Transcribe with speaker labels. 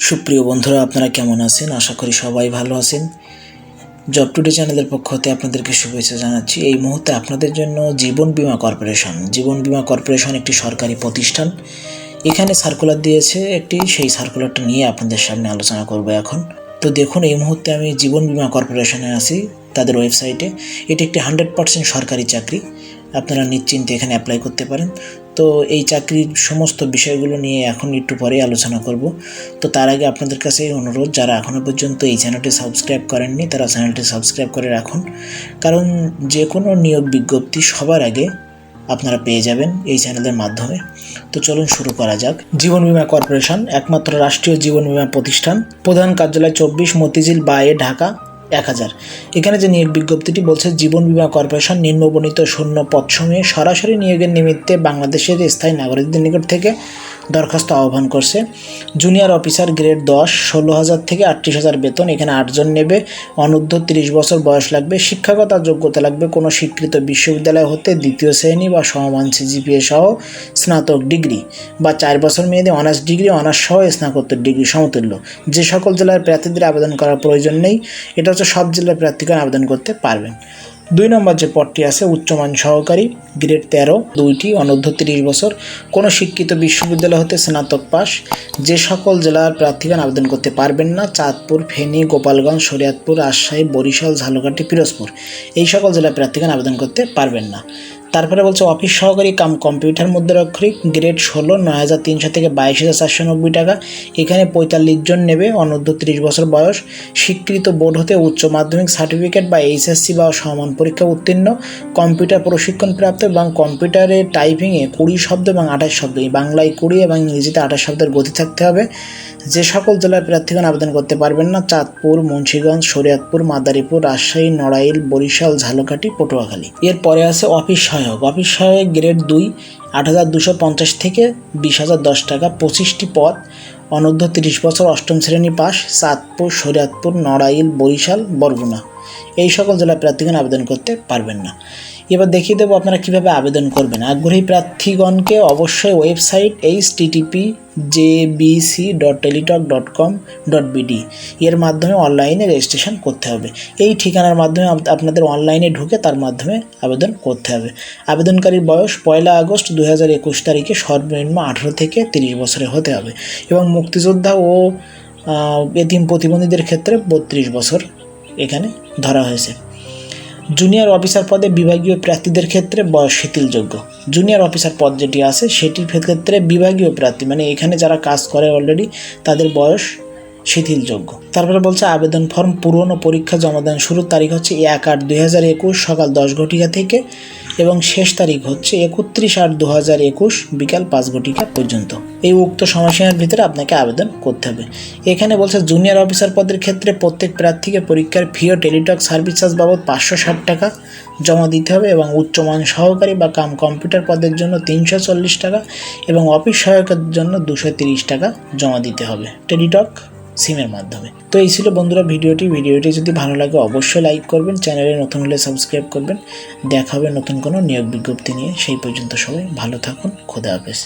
Speaker 1: সুপ্রিয় বন্ধুরা, আপনারা কেমন আছেন? আশা করি সবাই ভালো আছেন। জব টুডে চ্যানেলের পক্ষ হতে আপনাদেরকে শুভেচ্ছা জানাচ্ছি। এই মুহূর্তে আপনাদের জন্য জীবন বীমা কর্পোরেশন। জীবন বীমা কর্পোরেশন একটি সরকারি প্রতিষ্ঠান। এখানে সার্কুলার দিয়েছে একটি, সেই সার্কুলারটা নিয়ে আপনাদের সামনে আলোচনা করব এখন। তো দেখুন, এই মুহূর্তে আমি জীবন বীমা কর্পোরেশনে আছি, তাদের ওয়েবসাইটে এটি একটি হান্ড্রেড পার্সেন্ট সরকারি চাকরি। আপনারা নিশ্চিন্তে এখানে অ্যাপ্লাই করতে পারেন। তো এই চাকরির সমস্ত বিষয়গুলো নিয়ে এখন একটু পরে আলোচনা করব। তো তার আগে আপনাদের কাছে অনুরোধ, যারা এখনও পর্যন্ত এই চ্যানেলটি সাবস্ক্রাইব করেননি, তারা চ্যানেলটি সাবস্ক্রাইব করে রাখুন। কারণ যে কোনো নিয়োগ বিজ্ঞপ্তি সবার আগে আপনারা পেয়ে যাবেন এই চ্যানেলের মাধ্যমে। তো চলুন শুরু করা যাক। জীবন বিমা কর্পোরেশন, একমাত্র রাষ্ট্রীয় জীবন বিমা প্রতিষ্ঠান, প্রধান কার্যালয় চব্বিশ, মতিঝিল বায়ে ঢাকা। এক হাজার। এখানে যে নিয়োগ বিজ্ঞপ্তিটি বলছে, জীবন বীমা কর্পোরেশন নিম্নবর্ণিত শূন্য পদসমূহে সরাসরি নিয়োগের নিমিত্তে বাংলাদেশের স্থায়ী নাগরিকদের নিকট থেকে দরখাস্ত আহ্বান করছে। জুনিয়র অফিসার গ্রেড দশ, ষোলো হাজার থেকে আটত্রিশ হাজার বেতন, এখানে আটজন নেবে। অনূর্ধ্ব তিরিশ বছর বয়স লাগবে। শিক্ষাগত যোগ্যতা লাগবে। কোনো স্বীকৃত বিশ্ববিদ্যালয় হতে দ্বিতীয় শ্রেণি বা সমমান সিজিপিএ সহ স্নাতক ডিগ্রি বা চার বছর মেয়েদের অনার্স ডিগ্রি, অনার্স সহ স্নাতকোত্তর ডিগ্রি সমতুল্য। যে সকল জেলার প্রার্থীদের আবেদন করার প্রয়োজন নেই, এটা হচ্ছে সব জেলার প্রার্থীগণ আবেদন করতে পারবেন। দুই নম্বর যে পদটি আছে, উচ্চমান সহকারী, গ্রেড তেরো, দুইটি, অনূর্ধ্ব তিরিশ বছর। কোনো শিক্ষিত বিশ্ববিদ্যালয় হতে স্নাতক পাস। যে সকল জেলার প্রার্থীগণ আবেদন করতে পারবেন না, চাঁদপুর, ফেনী, গোপালগঞ্জ শরিয়াদপুর রাজশাহী, বরিশাল, ঝালকাঠি, পিরোজপুর। এই সকল জেলার প্রার্থীগণ আবেদন করতে পারবেন না। তারপরে বলছে, অফিস সহকারী কাম কম্পিউটার মধ্যে মুদ্রাক্ষরিক, গ্রেড ষোলো, নয় হাজার তিনশো থেকে বাইশ হাজার চারশো নব্বই টাকা। এখানে পঁয়তাল্লিশ জন নেবে, অনূর্ধ্ব তিরিশ বছর বয়স। স্বীকৃত বোর্ড হতে উচ্চ মাধ্যমিক সার্টিফিকেট বা এইচএসসি বা সমান পরীক্ষা উত্তীর্ণ। কম্পিউটার প্রশিক্ষণ প্রাপ্ত এবং কম্পিউটারে টাইপিংয়ে কুড়ি শব্দ এবং আঠাশ শব্দ। বাংলায় কুড়ি এবং ইংরেজিতে আঠাশ শব্দের গতি থাকতে হবে। যে সকল জেলার প্রার্থীগণ আবেদন করতে পারবেন না, চাঁদপুর, মুন্সীগঞ্জ, শরীয়তপুর, মাদারীপুর, রাজশাহী, নড়াইল, বরিশাল, ঝালকাঠি, পটুয়াখালী। এরপরে আছে অফিস সহায়ক অফিস সহায়ক গ্রেড দুই, আট হাজার দুশো পঞ্চাশ থেকে বিশ হাজার দশ টাকা পঁচিশটি পদ। অনূর্ধ্ব তিরিশ বছর অষ্টম শ্রেণি পাস, চাঁদপুর, শরীয়তপুর, নড়াইল, বরিশাল, বরগুনা। এই সকল জেলার প্রার্থীগণ আবেদন করতে পারবেন না। এবার দেখিয়ে দেবো আপনারা কীভাবে আবেদন করবেন। আগ্রহী প্রার্থীগণকে অবশ্যই website H TTP J BC dot Teletalk dot com dot BD এর মাধ্যমে অনলাইনে রেজিস্ট্রেশন করতে হবে। এই ঠিকানার মাধ্যমে আপনাদের অনলাইনে ঢুকে তার মাধ্যমে আবেদন করতে হবে। আবেদনকারীর বয়স পয়লা আগস্ট দু হাজার একুশ তারিখে সর্বনিম্ন আঠারো থেকে তিরিশ বছরে হতে হবে এবং মুক্তিযোদ্ধা ও এতিম প্রতিবন্ধীদের ক্ষেত্রে বত্রিশ বছর এখানে ধরা হয়েছে। জুনিয়র অফিসার পদে বিভাগীয় প্রার্থীদের ক্ষেত্রে বয়স শিথিলযোগ্য। জুনিয়র অফিসার পদ যেটি আছে, সেটির ক্ষেত্রে বিভাগীয় প্রার্থী মানে এখানে যারা কাজ করে অলরেডি তাদের বয়স শিথিলযোগ্য। তারপরে বলছে, আবেদন ফর্ম পূরণ ও পরীক্ষা জমাদান শুরুর তারিখ হচ্ছে এক আট দুই হাজার একুশ, সকাল দশ ঘটিকা থেকে, এবং শেষ তারিখ হচ্ছে একত্রিশ আট দু হাজার একুশ, বিকাল পাঁচ ঘটিকা পর্যন্ত। এই উক্ত সময়সীমার ভিতরে আপনাকে আবেদন করতে হবে। এখানে বলছে, জুনিয়র অফিসার পদের ক্ষেত্রে প্রত্যেক প্রার্থীকে পরীক্ষার ফি ও টেলিটক সার্ভিস চার্জ বাবদ পাঁচশো ষাট টাকা জমা দিতে হবে এবং উচ্চমান সহকারী বা কাম কম্পিউটার পদের জন্য তিনশো চল্লিশ টাকা এবং অফিস সহায়কের জন্য দুশো তিরিশ টাকা জমা দিতে হবে। টেলিটক সিমের মাধ্যমে। তো এই ছিল বন্ধুরা ভিডিওটি। ভিডিওটি যদি ভালো লাগে অবশ্যই লাইক করবেন, চ্যানেলে নতুন হলে সাবস্ক্রাইব করবেন। দেখা হবে নতুন কোনো নিয়োগ বিজ্ঞপ্তি নিয়ে। সেই পর্যন্ত সবাই ভালো থাকুন। খোদা হাফেজ।